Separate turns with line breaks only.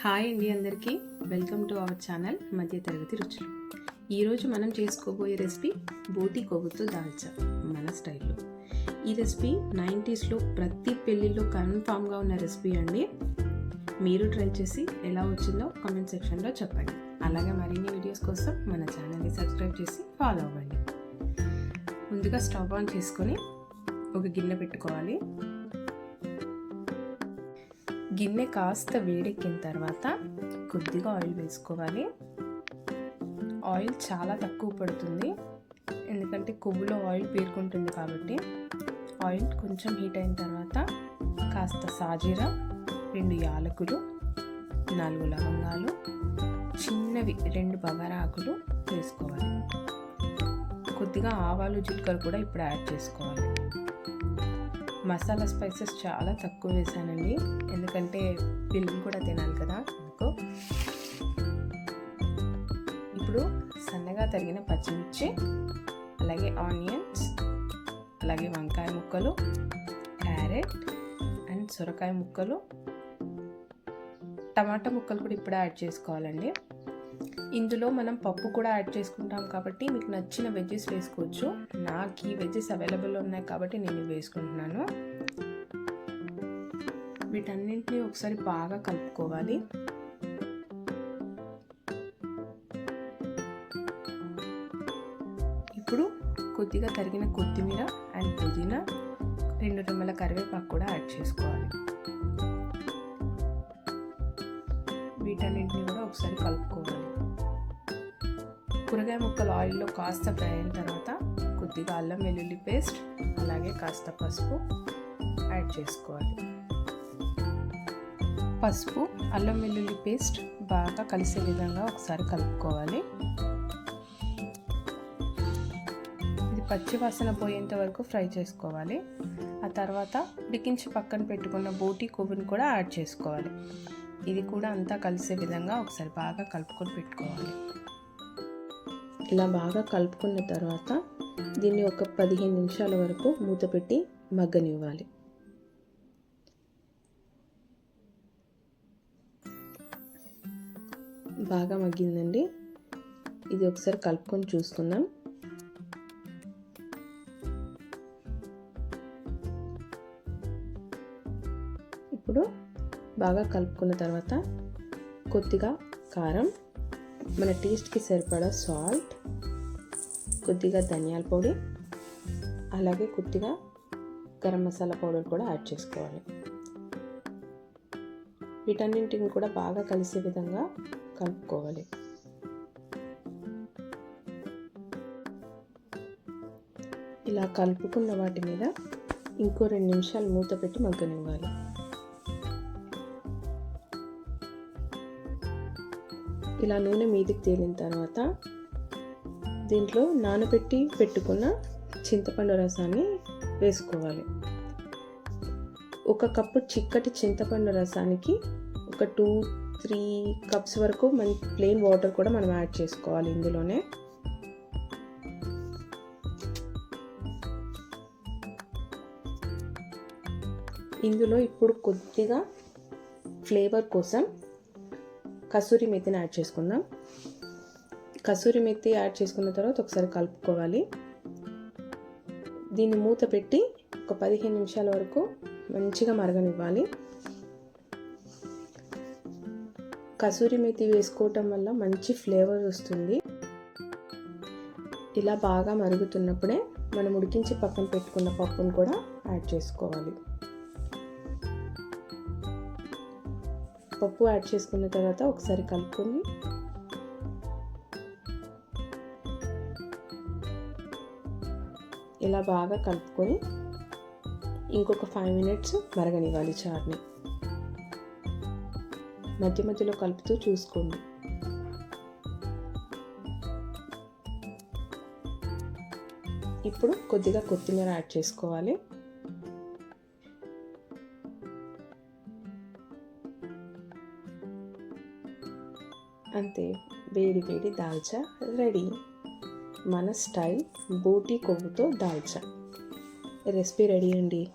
Hi అండి అందరికీ. Welcome to our channel మధ్య తరగతి రుచులు. ఈరోజు మనం చేసుకోబోయే రెసిపీ బోటి కొవ్వుతో దాల్చా మన స్టైల్లో. ఈ రెసిపీ నైంటీస్లో ప్రతి పెళ్ళిలో కన్ఫామ్గా ఉన్న రెసిపీ అండి. మీరు ట్రై చేసి ఎలా వచ్చిందో కామెంట్ సెక్షన్లో చెప్పండి. అలాగే మరిన్ని వీడియోస్ కోసం మన ఛానల్ని సబ్స్క్రైబ్ చేసి ఫాలో అవ్వండి. ముందుగా స్టవ్ ఆన్ చేసుకొని ఒక గిన్నె పెట్టుకోవాలి. గిన్నె కాస్త వేడెక్కిన తర్వాత కొద్దిగా ఆయిల్ వేసుకోవాలి. ఆయిల్ చాలా తక్కువ పడుతుంది. ఎందుకంటే కొవ్వులో ఆయిల్ పేరుకుంటుంది కాబట్టి ఆయిల్ కొంచెం హీట్ అయిన తర్వాత కాస్త సాజీరా రెండు యాలకులు నాలుగు లవంగాలు చిన్నవి రెండు బగారా ఆకులు వేసుకోవాలి. కొద్దిగా ఆవాలు చిట్కలు కూడా ఇప్పుడు యాడ్ చేసుకోవాలి. మసాలా స్పైసెస్ చాలా తక్కువ వేసానండి. ఎందుకంటే పిల్లలు కూడా తినాలి కదా అందుకో. ఇప్పుడు సన్నగా తరిగిన పచ్చిమిర్చి అలాగే ఆనియన్స్ అలాగే వంకాయ ముక్కలు క్యారెట్ అండ్ సొరకాయ ముక్కలు. టమాటా ముక్కలు కూడా ఇప్పుడే యాడ్ చేసుకోవాలండి. ఇందులో మనం పప్పు కూడా యాడ్ చేసుకుంటాం కాబట్టి మీకు నచ్చిన వెజ్జెస్ వేసుకోవచ్చు. నాకు ఈ వెజ్జెస్ అవైలబుల్ ఉన్నాయి కాబట్టి నేను వేసుకుంటున్నాను. వీటన్నింటినీ ఒకసారి బాగా కలుపుకోవాలి. ఇప్పుడు కొద్దిగా తరిగిన కొత్తిమీర అండ్ పుదీనా రెండు రెమ్మల కరివేపాకు కూడా యాడ్ చేసుకోవాలి. వీటన్నింటిని కూడా ఒకసారి కలుపుకోవాలి. కూరగాయ ముక్కలు ఆయిల్లో కాస్త ఫ్రై అయిన తర్వాత కొద్దిగా అల్లం వెల్లుల్లి పేస్ట్ అలాగే కాస్త పసుపు యాడ్ చేసుకోవాలి. పసుపు అల్లం వెల్లుల్లి పేస్ట్ బాగా కలిసే విధంగా ఒకసారి కలుపుకోవాలి. ఇది పచ్చి వాసన పోయేంత వరకు ఫ్రై చేసుకోవాలి. ఆ తర్వాత బిగించి పక్కన పెట్టుకున్న బోటి కొవ్వుని కూడా యాడ్ చేసుకోవాలి. ఇది కూడా అంతా కలిసే విధంగా ఒకసారి బాగా కలుపుకొని పెట్టుకోవాలి. ఇలా బాగా కలుపుకున్న తర్వాత దీన్ని ఒక పదిహేను నిమిషాల వరకు మూత పెట్టి మగ్గనివ్వాలి. బాగా మగ్గిందండి. ఇది ఒకసారి కలుపుకొని చూసుకుందాం. బాగా కలుపుకున్న తర్వాత కొద్దిగా కారం మన టేస్ట్కి సరిపడా సాల్ట్ కొద్దిగా ధనియాల పొడి అలాగే కొద్దిగా గరం మసాలా పౌడర్ కూడా యాడ్ చేసుకోవాలి. వీటన్నింటిని కూడా బాగా కలిసే విధంగా కలుపుకోవాలి. ఇలా కలుపుకున్న వాటి మీద ఇంకో రెండు నిమిషాలు మూత పెట్టి మగ్గనివ్వాలి. ఇలా నూనె మీదికి తేలిన తర్వాత దీంట్లో నానబెట్టి పెట్టుకున్న చింతపండు రసాన్ని వేసుకోవాలి. ఒక కప్పు చిక్కటి చింతపండు రసానికి ఒక టూ త్రీ కప్స్ వరకు మన ప్లెయిన్ వాటర్ కూడా మనం యాడ్ చేసుకోవాలి ఇందులోనే. ఇందులో ఇప్పుడు కొద్దిగా ఫ్లేవర్ కోసం కసూరి మెత్తిని యాడ్ చేసుకుందాం. కసూరి మెత్తి యాడ్ చేసుకున్న తర్వాత ఒకసారి కలుపుకోవాలి. దీన్ని మూత పెట్టి ఒక పదిహేను నిమిషాల వరకు మంచిగా మరగనివ్వాలి. కసూరి మెత్తి వేసుకోవటం వల్ల మంచి ఫ్లేవర్ వస్తుంది. ఇలా బాగా మరుగుతున్నప్పుడే మనం ఉడికించి పక్కన పెట్టుకున్న పప్పును కూడా యాడ్ చేసుకోవాలి. పప్పు యాడ్ చేసుకున్న తర్వాత ఒకసారి కలుపుకొని ఇలా బాగా కలుపుకొని ఇంకొక ఫైవ్ మినిట్స్ మరగనివ్వాలి చాట్ని మధ్య మధ్యలో కలుపుతూ చూసుకోండి. ఇప్పుడు కొద్దిగా కొత్తిమీర యాడ్ చేసుకోవాలి. అంతే. వేడి వేడి దాల్చా రెడీ. మన స్టైల్ బోటీ కొవ్వుతో దాల్చా. రెసిపీ రెడీ అండి.